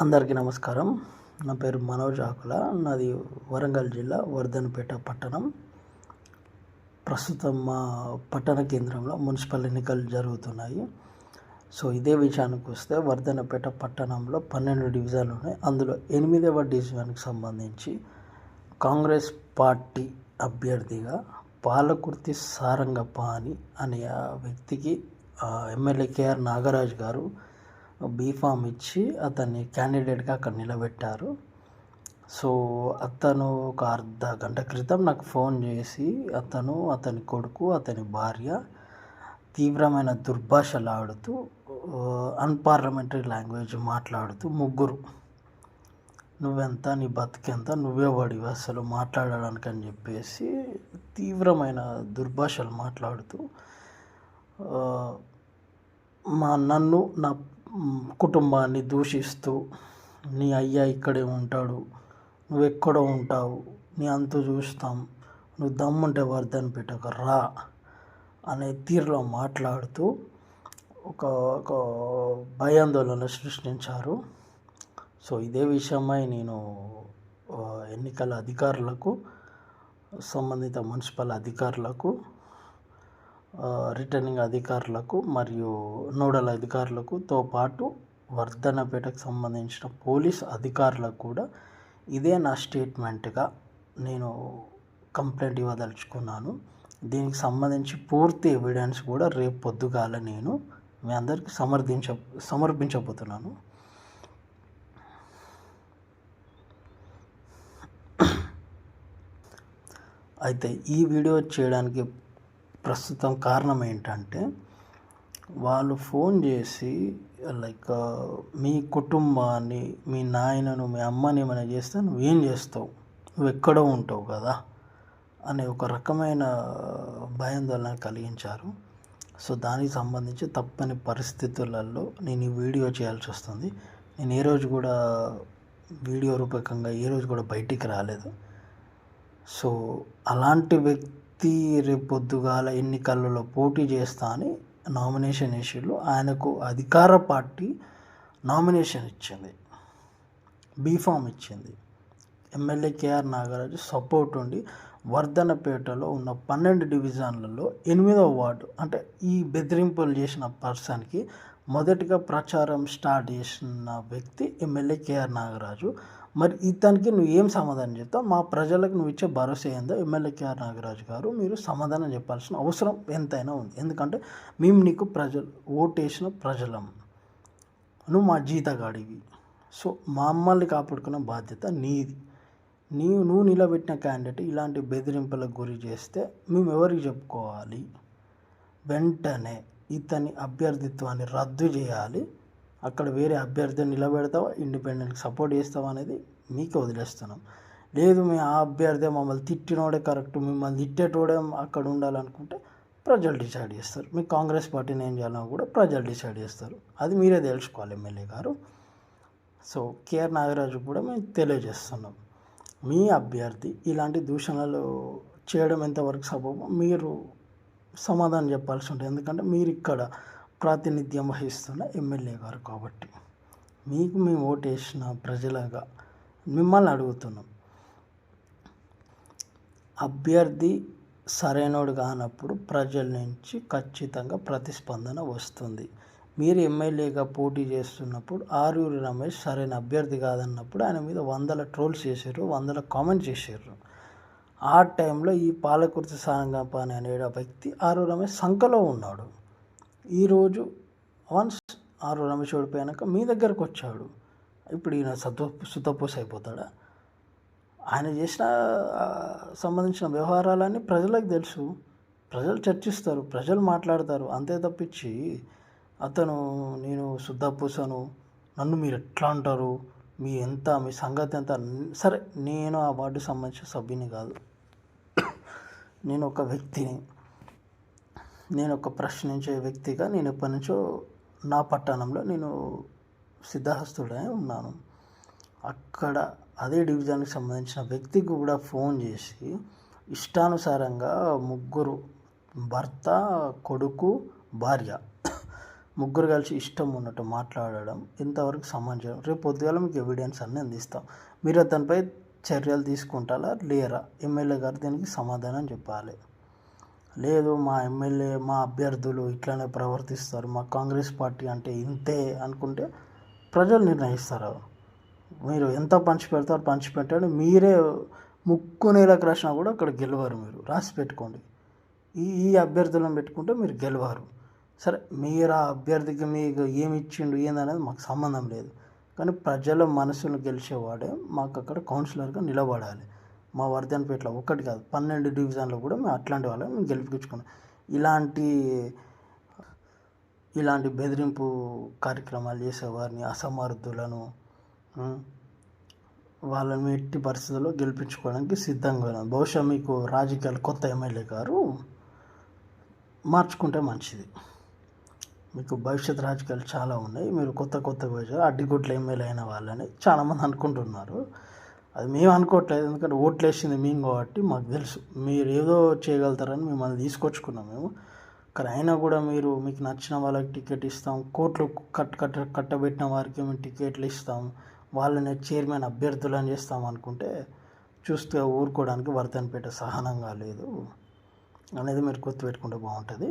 అందరికీ నమస్కారం. నా పేరు మనోజ్ ఆకుల. నాది వరంగల్ జిల్లా వర్ధనపేట పట్టణం. ప్రస్తుతం మా పట్టణ కేంద్రంలో మున్సిపల్ ఎన్నికలు జరుగుతున్నాయి. సో ఇదే విషయానికి వస్తే వర్ధనపేట పట్టణంలో పన్నెండు డివిజన్లు ఉన్నాయి. అందులో ఎనిమిదవ డివిజన్కి సంబంధించి కాంగ్రెస్ పార్టీ అభ్యర్థిగా పాలకుర్తి సారంగపాణి అనే వ్యక్తికి ఎమ్మెల్యే కేఆర్ నాగరాజు గారు బీఫామ్ ఇచ్చి అతన్ని క్యాండిడేట్గా అక్కడ నిలబెట్టారు. సో అతను ఒక అర్ధ గంట క్రితం నాకు ఫోన్ చేసి అతను అతని కొడుకు అతని భార్య తీవ్రమైన దుర్భాషలు ఆడుతూ అన్పార్లమెంటరీ లాంగ్వేజ్ మాట్లాడుతూ ముగ్గురు నువ్వెంత నీ బతికెంత నువ్వే వాడివి అసలు మాట్లాడడానికి అని చెప్పేసి తీవ్రమైన దుర్భాషలు మాట్లాడుతూ మా నన్ను నా కుటుంబాన్ని దూషిస్తూ నీ అయ్యా ఇక్కడే ఉంటాడు నువ్వు ఎక్కడో ఉంటావు నీ అంతు చూస్తాం నువ్వు దమ్ముంటే వర్ధన్ పెట్టక రా అనే తీరులో మాట్లాడుతూ ఒక ఒక భయాందోళన సృష్టించారు. సో ఇదే విషయమై నేను ఎన్నికల అధికారులకు సంబంధిత మున్సిపల్ అధికారులకు రిటర్నింగ్ అధికారులకు మరియు నోడల్ అధికారులకుతో పాటు వర్ధనపేటకు సంబంధించిన పోలీస్ అధికారులకు కూడా ఇదే నా స్టేట్మెంట్గా నేను కంప్లైంట్ ఇవ్వదలుచుకున్నాను. దీనికి సంబంధించి పూర్తి ఎవిడెన్స్ కూడా రేపు పొద్దుగాల నేను మీ అందరికీ సమర్థించ సమర్పించబోతున్నాను. అయితే ఈ వీడియో చేయడానికి ప్రస్తుతం కారణం ఏంటంటే వాళ్ళు ఫోన్ చేసి లైక్ మీ కుటుంబాన్ని మీ నాయనను మీ అమ్మని ఏమైనా చేస్తే నువ్వేం చేస్తావు? నువ్వు ఎక్కడో ఉంటావు కదా? అనే ఒక రకమైన భయాందోళన కలిగించారు. సో దానికి సంబంధించి తప్పని పరిస్థితులలో నేను ఈ వీడియో చేయాల్సి వస్తుంది. నేను ఏ రోజు కూడా వీడియో రూపకంగా ఏ రోజు కూడా బయటికి రాలేదు. సో అలాంటి వ్యక్తి రేపు పొద్దుగాల ఎన్నికలలో పోటీ చేస్తా అని నామినేషన్ ఇష్యూలో ఆయనకు అధికార పార్టీ నామినేషన్ ఇచ్చింది. బీఫామ్ ఇచ్చింది. ఎమ్మెల్యే కేఆర్ నాగరాజు సపోర్ట్ ఉండి వర్ధనపేటలో ఉన్న పన్నెండు డివిజన్లలో ఎనిమిదవ వార్డు అంటే ఈ బెదిరింపులు చేసిన పర్సన్కి మొదటిగా ప్రచారం స్టార్ట్ చేసిన వ్యక్తి ఎమ్మెల్యే కేఆర్ నాగరాజు. మరి ఇతనికి నువ్వు ఏం సమాధానం చెప్తావు? మా ప్రజలకు నువ్వు ఇచ్చే భరోసా ఏందో ఎమ్మెల్యే కేఆర్ నాగరాజు గారు మీరు సమాధానం చెప్పాల్సిన అవసరం ఎంతైనా ఉంది. ఎందుకంటే మేము నీకు ప్రజలు ఓటేసిన ప్రజలం. నువ్వు మా జీతగాడివి. సో మమ్మల్ని కాపాడుకున్న బాధ్యత నీది. నీవు నువ్వు నిలబెట్టిన క్యాండిడేట్ ఇలాంటి బెదిరింపులకు గురి చేస్తే మేము ఎవరికి చెప్పుకోవాలి? వెంటనే ఇతని అభ్యర్థిత్వాన్ని రద్దు చేయాలి. అక్కడ వేరే అభ్యర్థిని నిలబెడతావా? ఇండిపెండెంట్కి సపోర్ట్ చేస్తావా అనేది మీకు వదిలేస్తున్నాం. లేదు మీ ఆ అభ్యర్థి మమ్మల్ని తిట్టినోడే కరెక్ట్ మిమ్మల్ని తిట్టేటోడే అక్కడ ఉండాలనుకుంటే ప్రజలు డిసైడ్ చేస్తారు. మీ కాంగ్రెస్ పార్టీని ఏం చేయాలో కూడా ప్రజలు డిసైడ్ చేస్తారు. అది మీరే తెలుసుకోవాలి ఎమ్మెల్యే గారు. సో కేఆర్ నాగరాజు కూడా మేము తెలియజేస్తున్నాం. మీ అభ్యర్థి ఇలాంటి దూషణలు చేయడం ఎంతవరకు సబబు? మీరు సమాధానం చెప్పాల్సి ఉంటుంది. ఎందుకంటే మీరు ఇక్కడ ప్రాతినిధ్యం వహిస్తున్న ఎమ్మెల్యే గారు కాబట్టి మీకు మేము ఓటేసిన ప్రజలుగా మిమ్మల్ని అడుగుతున్నాం. అభ్యర్థి సరైనోడు కానప్పుడు ప్రజల నుంచి ఖచ్చితంగా ప్రతిస్పందన వస్తుంది. మీరు ఎమ్మెల్యేగా పోటీ చేస్తున్నప్పుడు ఆరూరి రమేష్ సరైన అభ్యర్థి కాదన్నప్పుడు ఆయన మీద వందల ట్రోల్స్ చేశారు వందల కామెంట్స్ చేశారు. ఆ టైంలో ఈ పాలకుర్తి సారంగపాని అనే వ్యక్తి ఆరూరి రమేష్ సంఖలో ఉన్నాడు. ఈరోజు వన్స్ ఆరు రమేష్ ఓడిపోయాక మీ దగ్గరకు వచ్చాడు. ఇప్పుడు ఈయన సత్వ సుతపోసి అయిపోతాడా? ఆయన చేసిన సంబంధించిన వ్యవహారాలన్నీ ప్రజలకు తెలుసు. ప్రజలు చర్చిస్తారు ప్రజలు మాట్లాడతారు. అంతే తప్పించి అతను నేను శుద్ధపూసను నన్ను మీరు ఎట్లా అంటారు? మీ ఎంత మీ సంగతి ఎంత? సరే నేను ఆ వార్డు సంబంధించిన సభ్యుని కాదు. నేను ఒక వ్యక్తిని. నేను ఒక ప్రశ్నించే వ్యక్తిగా నేను ఎప్పటి నుంచో నా పట్టణంలో నేను సిద్ధహస్తుడే ఉన్నాను. అక్కడ అదే డివిజన్కి సంబంధించిన వ్యక్తికి కూడా ఫోన్ చేసి ఇష్టానుసారంగా ముగ్గురు భర్త కొడుకు భార్య ముగ్గురు కలిసి ఇష్టం ఉన్నట్టు మాట్లాడడం ఇంతవరకు సమాచారం రేపు పొద్దుగాల మీకు ఎవిడెన్స్ అన్నీ అందిస్తాం. మీరు దానిపై చర్యలు తీసుకుంటారా? లేరా? ఎమ్మెల్యే గారు దీనికి సమాధానం చెప్పాలి. లేదు మా ఎమ్మెల్యే మా అభ్యర్థులు ఇట్లానే ప్రవర్తిస్తారు. మా కాంగ్రెస్ పార్టీ అంటే ఇంతే అనుకుంటే ప్రజలు నిర్ణయిస్తారు. మీరు ఎంత పంచి పెడతారు పంచి పెట్టండి. మీరే ముక్కు నేలకు రాసినా కూడా అక్కడ గెలవరు మీరు. రాసి పెట్టుకోండి. ఈ ఈ అభ్యర్థులను పెట్టుకుంటే మీరు గెలవరు. సరే మీరు ఆ అభ్యర్థికి మీకు ఏమి ఇచ్చిండు ఏందనేది మాకు సంబంధం లేదు. కానీ ప్రజల మనసును గెలిచేవాడే మాకు అక్కడ కౌన్సిలర్గా నిలబడాలి. మా వర్ధన్పేటలో ఒకటి కాదు పన్నెండు డివిజన్లో కూడా మేము అట్లాంటి వాళ్ళని మేము గెలిపించుకున్నాం. ఇలాంటి ఇలాంటి బెదిరింపు కార్యక్రమాలు చేసేవారిని అసమర్థులను వాళ్ళని ఎట్టి పరిస్థితుల్లో గెలిపించుకోవడానికి సిద్ధంగా ఉన్నాను బహుశా మీకు రాజకీయాలు కొత్త ఎమ్మెల్యే గారు మార్చుకుంటే మంచిది. మీకు భవిష్యత్ రాజకీయాలు చాలా ఉన్నాయి. మీరు కొత్త కొత్త వచ్చారు. అడ్డిగుట్ల ఎమ్మెల్యే అయిన వాళ్ళని చాలామంది అనుకుంటున్నారు. అది మేము అనుకోవట్లేదు. ఎందుకంటే ఓట్లు వేసింది మేము కాబట్టి మాకు తెలుసు. మీరు ఏదో చేయగలుగుతారని మిమ్మల్ని తీసుకొచ్చుకున్నాం మేము. కానీ అయినా కూడా మీరు మీకు నచ్చిన వాళ్ళకి టికెట్ ఇస్తాం. కోట్లు కట్ కట్ట కట్టబెట్టిన వారికి మేము టికెట్లు ఇస్తాం. వాళ్ళని చైర్మన్ అభ్యర్థులను చేస్తాం అనుకుంటే చూస్తే ఊరుకోవడానికి వర్తనపేట సహనంగా లేదు అనేది మీరు గుర్తుపెట్టుకుంటే బాగుంటుంది.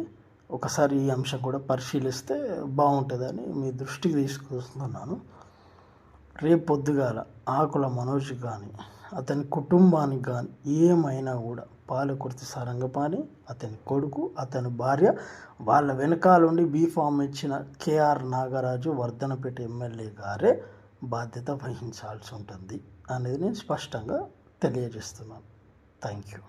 ఒకసారి ఈ అంశం కూడా పరిశీలిస్తే బాగుంటుందని మీ దృష్టికి తీసుకొస్తున్నాను. రేపు పొద్దుగాల ఆకుల మనోజ్ కానీ అతని కుటుంబానికి కానీ ఏమైనా కూడా పాలకుర్తి సారంగపాణి అతని కొడుకు అతని భార్య వాళ్ళ వెనకాలండి బీఫామ్ ఇచ్చిన K R Nagaraju Vardhannapet MLA గారే బాధ్యత వహించాల్సి ఉంటుంది అనేది నేను స్పష్టంగా తెలియజేస్తున్నాను. Thank you.